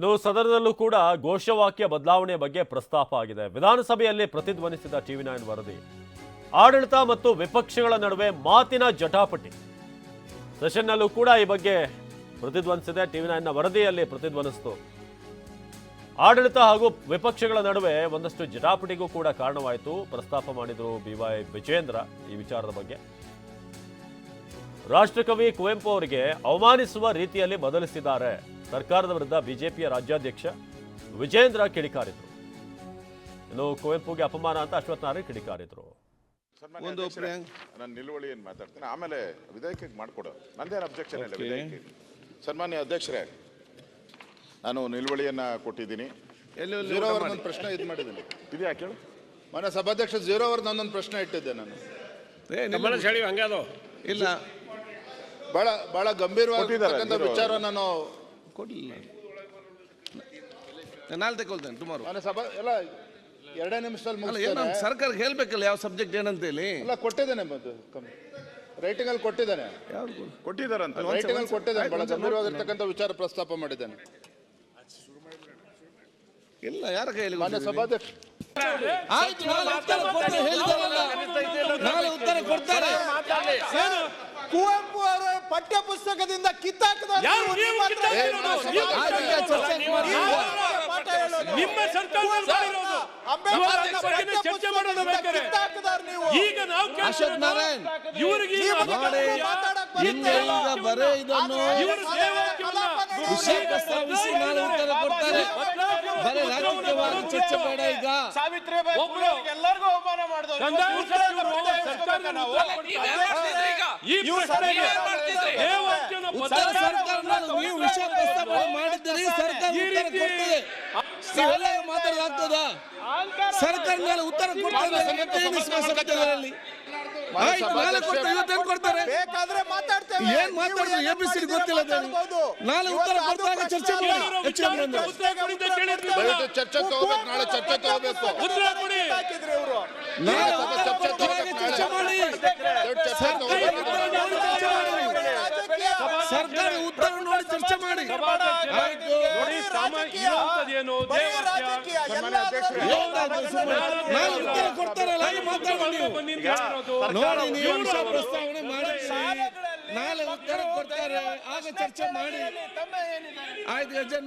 ಇನ್ನು ಸದನದಲ್ಲೂ ಕೂಡ ಘೋಷವಾಕ್ಯ ಬದಲಾವಣೆ ಬಗ್ಗೆ ಪ್ರಸ್ತಾಪ ಆಗಿದೆ. ವಿಧಾನಸಭೆಯಲ್ಲಿ ಪ್ರತಿಧ್ವನಿಸಿದ ಟಿವಿ ನೈನ್ ವರದಿ, ಆಡಳಿತ ಮತ್ತು ವಿಪಕ್ಷಗಳ ನಡುವೆ ಮಾತಿನ ಜಟಾಪಟಿ. ಸೆಷನ್ನಲ್ಲೂ ಕೂಡ ಈ ಬಗ್ಗೆ ಪ್ರತಿಧ್ವನಿಸಿದೆ. ಟಿವಿ ನೈನ್ನ ವರದಿಯಲ್ಲಿ ಪ್ರತಿಧ್ವನಿಸಿತು. ಆಡಳಿತ ಹಾಗೂ ವಿಪಕ್ಷಗಳ ನಡುವೆ ಒಂದಷ್ಟು ಜಟಾಪಟಿಗೂ ಕೂಡ ಕಾರಣವಾಯಿತು. ಪ್ರಸ್ತಾಪ ಮಾಡಿದರು ಬಿ ವೈ ವಿಜೇಂದ್ರ ಈ ವಿಚಾರದ ಬಗ್ಗೆ. ರಾಷ್ಟ್ರಕವಿ ಕುವೆಂಪು ಅವರಿಗೆ ಅವಮಾನಿಸುವ ರೀತಿಯಲ್ಲಿ ಬದಲಿಸಿದ್ದಾರೆ. ಸರ್ಕಾರದ ವಿರುದ್ಧ ಬಿಜೆಪಿಯ ರಾಜ್ಯಾಧ್ಯಕ್ಷ ವಿಜೇಂದ್ರ ಕಿಡಿಕಾರಿದ್ರು. ಇನ್ನು ಕುವೆಂಪುಗೆ ಅಪಮಾನ ಅಂತ ಅಶ್ವಥ್ ನಾರಾಯಣ್ ಕಿಡಿಕಾರಿದ್ರು. ಸನ್ಮಾನ್ಯ ಒಂದು ನಾನು ನಿಲುವಳಿ ಏನು ಮಾತಾಡ್ತೀನಿ? ಆಮೇಲೆ ವಿಧೇಯಕಕ್ಕೆ ಮಾಡಿಕೊಡು. ನಂದೇನು ಅಬ್ಜೆಕ್ಷನ್ ಇಲ್ಲ ವಿಧೇಯಕ ಸನ್ಮಾನ್ಯ ಅಧ್ಯಕ್ಷರೇ ನಾನು ನಿಲುವಳಿಯನ್ನ ಕೊಟ್ಟಿದ್ದೀನಿ. ಜೀರೋ. ಒಂದು ಪ್ರಶ್ನೆ ಇದು ಮಾಡಿದ್ದೀನಿ. ಇದೆಯಾ ಕೇಳು? ಮನೆ ಸಭಾಧ್ಯಕ್ಷ ಜೀರೋ ಅವರ್ ಒಂದೊಂದು ಪ್ರಶ್ನೆ ಇಟ್ಟಿದ್ದೆ ನಾನು. ಇಲ್ಲ. ಬಹಳ ಬಹಳ ಗಂಭೀರವಾಗಿರ್ತಕ್ಕಂಥ ವಿಚಾರ ನಾನು ಕೊಡಲಿಲ್ಲ. ನಾಳೆ ತಗೊಳ್ತೇನೆ ಮನೆ ಸಭಾ ಎಲ್ಲ ಎರಡೇ ನಿಮಿಷದಲ್ಲಿ ಅಲ್ಲ ಏನು ಸರ್ಕಾರಕ್ಕೆ ಹೇಳ್ಬೇಕಲ್ಲ ಯಾವ ಸಬ್ಜೆಕ್ಟ್ ಏನಂತ ಹೇಳಿ? ಎಲ್ಲ ಕೊಟ್ಟಿದ್ದೇನೆ ರೈಟಿಂಗ್ ಅಲ್ಲಿ ಕೊಟ್ಟಿದ್ದೇನೆ. ಕೊಟ್ಟಿದ್ದಾರಂತ. ರೈಟಿಂಗ್ ಅಲ್ಲಿ ಕೊಟ್ಟಿದ್ದಾನೆ ಬಹಳ ಗಂಭೀರವಾಗಿರ್ತಕ್ಕಂಥ ವಿಚಾರ ಪ್ರಸ್ತಾಪ ಮಾಡಿದ್ದೇನೆ. ಇಲ್ಲ ಯಾರ ಕೈಯಲ್ಲಿ ಮಾನ್ಯ? ಸಭಾಧ್ಯಕ್ಷ. ಆಯ್ತು ನಾಳೆ ಹೇಳಿದಾರಲ್ಲ ನಾಳೆ ಉತ್ತರ ಕೊಡ್ತಾರೆ ಕುವೆಂಪು ಅವರ ಪಠ್ಯ ಪುಸ್ತಕದಿಂದ ಕಿತ್ತಾಕದ. ನಿಮ್ಮ ಬೇಕಾದ್ರೆ. ಈಗ ನಾವು ಇವ್ರಿಗೆ ಬರೇ ಇದನ್ನು ನಾಳೆ ಉತ್ತರ ಕೊಡ್ತಾರೆ. ಬರೀ ರಾಜಕೀಯವಾಗಿ ಚರ್ಚೆ ಬೇಡ ಈಗ. ಸಾವಿತ್ರಿಬಾಯಿ ಒಬ್ರು ಎಲ್ಲರಿಗೂ ಅವಮಾನ ಸರ್ಕಾರ ನೀವು ವಿಷಯ ಪ್ರಸ್ತಾಪ ಮಾಡಿದ್ದೀರಿ ಸರ್ಕಾರ ಉತ್ತರ ರೀತಿ ಕೊಡ್ತದೆ. ನೀವೆಲ್ಲ ಮಾತಾಡಲಾಗ್ತದ ಸರ್ಕಾರ ಮೇಲೆ ಉತ್ತರ ಕೊಡ್ತಾರೆ ಮತ್ತೆ ಏನು ವಿಶ್ವಾಸ? ಆಯ್ತು ನಾಳೆ ಕೊಡ್ತಾರೆ ಇವತ್ತೇನು ಕೊಡ್ತಾರೆ. ಬೇಕಾದ್ರೆ ಮಾತಾಡ್ತೇವೆ. ಏನ್ ಬಿ ಸಿ ಗೊತ್ತಿಲ್ಲ ಅದೇನು. ನಾಳೆ ಉತ್ತರ ಕೊಡ್ತಾರೆ. ಚರ್ಚೆ ಮಾಡಿ? ದಯವಿಟ್ಟು ಚರ್ಚೆ ತಗೋಬೇಕು. ನಾಳೆ ಚರ್ಚೆ ತಗೋಬೇಕು. ಉತ್ತರ ಕೊಡಿ. ಹಾಕಿದ್ರಿ ಇವರು ನಾಳೆ ಉತ್ತರ ಚರ್ಚೆ ಕೊಡ್ತಾರೆ ತಗೋಬೇಕು ಚರ್ಚೆ ಮಾಡಿ ದಯವಿಟ್ಟು ಚರ್ಚೆ ಸರ್ಕಾರ ತಗೋಬೇಕು ಉತ್ತರ ನೋಡಿ ಚರ್ಚೆ ಮಾಡಿ ಸರ್ಕಾರ ಉತ್ತರ ನೋಡಿ ಚರ್ಚೆ ಮಾಡಿ. ನಾಳೆ ಉತ್ತರ ಕೊಡ್ತಾರಲ್ಲ. ನೋಡಿ ನೀವು ಪ್ರಸ್ತಾವನೆ ಮಾಡಿ. ನಾಳೆ ಉತ್ತರ ಕೊಡ್ತಾರೆ. ಆಗ ಚರ್ಚೆ ಮಾಡಿ. ಆಯ್ತು ಸೂಚನೆ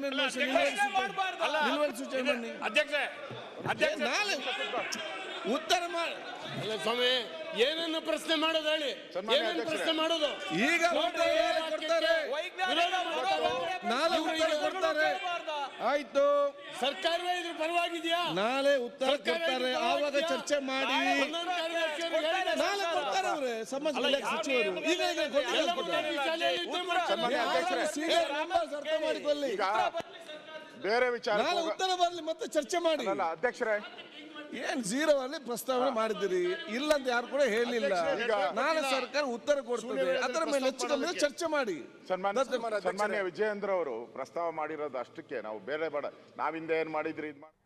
ಬನ್ನಿ ಅಧ್ಯಕ್ಷೆ ನಾಳೆ ಉತ್ತರ ಮಾಡಿ ಸ್ವಾಮಿ ಏನನ್ನು ಪ್ರಶ್ನೆ ಮಾಡೋದು ಹೇಳಿ? ಏನನ್ನು ಪ್ರಶ್ನೆ ಮಾಡೋದು? ಈಗ ಕೊಡ್ತಾರೆ. ಆಯ್ತು. ಸರ್ಕಾರವೇ ಇದ್ರ ಪರವಾಗಿದೆಯಾ? ನಾಳೆ ಉತ್ತರ ಕೊಡ್ತಾರೆ. ಆವಾಗ ಚರ್ಚೆ ಮಾಡಿ. ನಾಳೆ ಕೊಡ್ತಾರೆ ಅವ್ರೆ. ಸಮಾಜ ಸಚಿವರು. ಈಗ ಈಗ ಅರ್ಥ ಮಾಡಿಕೊಳ್ಳಿ. ಈಗ ಬೇರೆ ವಿಚಾರ ನಾಳೆ ಉತ್ತರ ಬರಲಿ ಮತ್ತೆ ಚರ್ಚೆ ಮಾಡಿ. ಅಲ್ಲ ಅಧ್ಯಕ್ಷರೇ ಏನ್ ಜೀರೋ ಅಲ್ಲಿ ಪ್ರಸ್ತಾವನೆ ಮಾಡಿದಿರಿ ಇಲ್ಲ ಅಂತ ಯಾರು ಕೂಡ ಹೇಳಿಲ್ಲ. ನಾಳೆ ಸರ್ಕಾರ ಉತ್ತರ ಕೊಡ್ತದೆ. ಅದರ ಮೇಲೆ ಹೆಚ್ಚು ಕಮ್ಮಿ ಚರ್ಚೆ ಮಾಡಿ. ಸನ್ಮಾನ್ಯ ಸನ್ಮಾನ್ಯ ವಿಜಯೇಂದ್ರ ಅವರು ಪ್ರಸ್ತಾವ ಮಾಡಿರೋದು ಅಷ್ಟಕ್ಕೆ. ನಾವು ಬೇರೆ ಬೇಡ ನಾವಿಂದ ಏನ್ ಮಾಡಿದ್ರಿ? ಇದ್ ಮಾಡಿ